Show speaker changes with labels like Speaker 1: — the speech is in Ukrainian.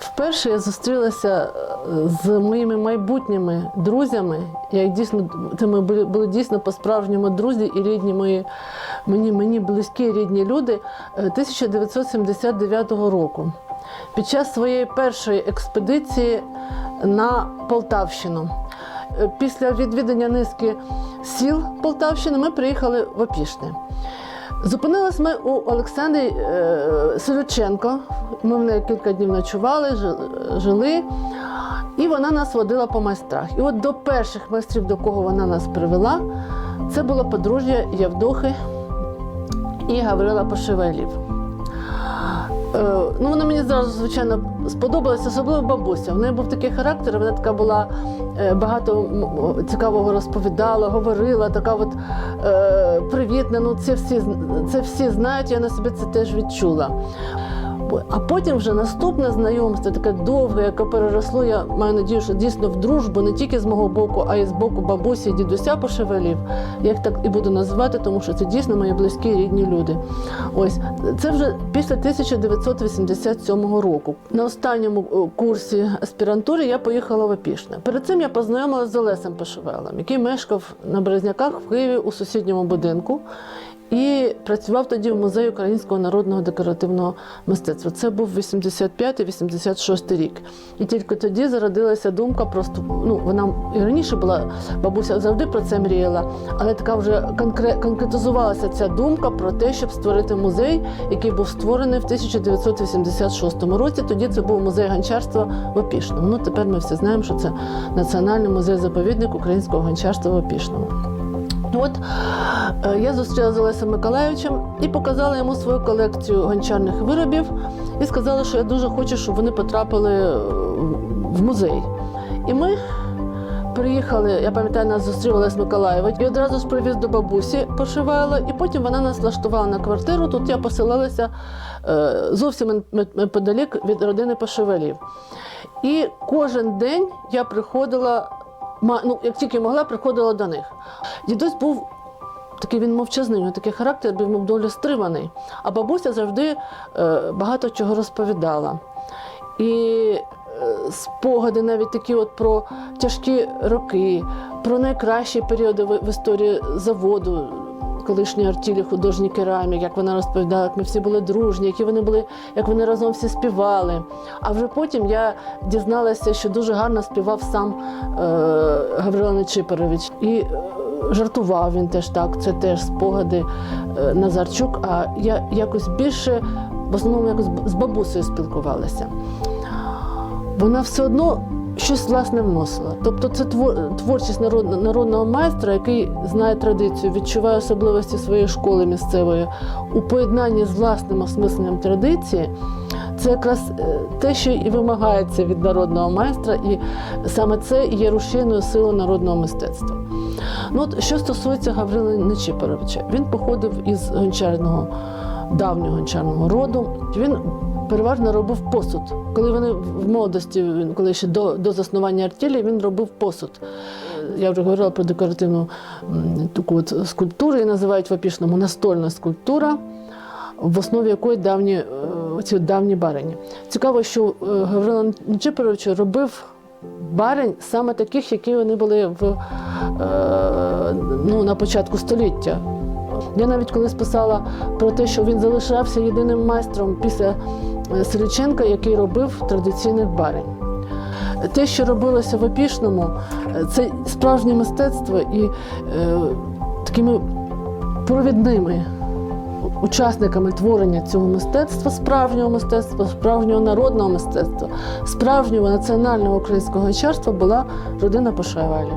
Speaker 1: Вперше я зустрілася е, з моїми майбутніми друзями. Я дійсно це ми були, дійсно по-справжньому друзі і рідні мої, мені, мені близькі рідні люди е, 1979 року. Під час своєї першої експедиції на Полтавщину. Е, Після відвідання низки сіл Полтавщини ми приїхали в Опішне. Зупинились ми у Олександрі е, Селюченко. Ми в неї кілька днів ночували, жили, і вона нас водила по майстрах. І от до перших майстрів, до кого вона нас привела, це було подружжя Явдохи і Гаврила Пошевелів. Е, ну, вона мені зразу, звичайно, сподобалася, особливо бабуся. В неї був такий характер, вона така була е, багато цікавого розповідала, говорила, така от е, привітна. Ну, це всі, це всі знають, я на собі це теж відчула. Бо- А потім вже наступне знайомство, таке довге, яке переросло, я маю надію, що дійсно в дружбу не тільки з мого боку, а й з боку бабусі і дідуся пошевелів. Я їх так і буду називати, тому що це дійсно мої близькі рідні люди. Ось це вже після 1987 року. На останньому е, курсі аспірантури я поїхала в Опішне. Перед цим я познайомилася з Олесем Пошевелем, який мешкав на Березняках в Києві у сусідньому будинку. І працював тоді в музеї українського народного декоративного мистецтва. Це був 85-86 рік. І тільки тоді зародилася думка просто ну вона і раніше була бабуся завжди про це мріяла, але така вже конкре- конкретизувалася ця думка про те, щоб створити музей, який був створений в 1986 році. Тоді це був музей гончарства в Опішному. Ну тепер ми всі знаємо, що це Національний музей-заповідник українського гончарства в Опішному. От е, я зустріла з Олесем Миколаївичем і показала йому свою колекцію гончарних виробів і сказала, що я дуже хочу, щоб вони потрапили е, в музей. І ми приїхали, я пам'ятаю, нас зустрів Олесь Миколаївич і одразу ж привіз до бабусі Пошивайло, і потім вона нас влаштувала на квартиру. Тут я поселилася е, зовсім неподалік від родини Пошивалів. І кожен день я приходила, ну, як тільки могла, приходила до них. Дідусь був такий він мовчазний, у нього такий характер, був доволі стриманий. А бабуся завжди е, багато чого розповідала. І е, спогади навіть такі от про тяжкі роки, про найкращі періоди в, історії заводу. Колишньої артілі художній керамік, як вона розповідала, як ми всі були дружні, які вони були, як вони разом всі співали. А вже потім я дізналася, що дуже гарно співав сам е, Гаврила Нечипорович. І е, жартував він теж так. Це теж спогади е, Назарчук. А я якось більше в основному якось з бабусею спілкувалася. Вона все одно щось власне вносила. Тобто це творчість народ- народного майстра, який знає традицію, відчуває особливості своєї школи місцевої у поєднанні з власним осмисленням традиції. Це якраз е, те, що і вимагається від народного майстра, і саме це є рушійною силою народного мистецтва. Ну, от, що стосується Гаврила Нечипоровича, він походив із гончарного, давнього гончарного роду. Він переважно робив посуд. Коли вони в молодості, коли ще до, до заснування артілі, він робив посуд. Я вже говорила про декоративну таку от скульптуру, її називають в опішному настольна скульптура в основі якої давні е, от давні барині. Цікаво, що е, Гаврила Нечипорович робив барень саме таких, які вони були в, е, ну, на початку століття. Я навіть колись писала про те, що він залишався єдиним майстром після е, Селюченка, який робив традиційних барень. Те, що робилося в Опішному, е, це справжнє мистецтво і е, такими провідними учасниками творення цього мистецтва, справжнього мистецтва, справжнього народного мистецтва, справжнього національного українського гончарства була родина Пошайвалів.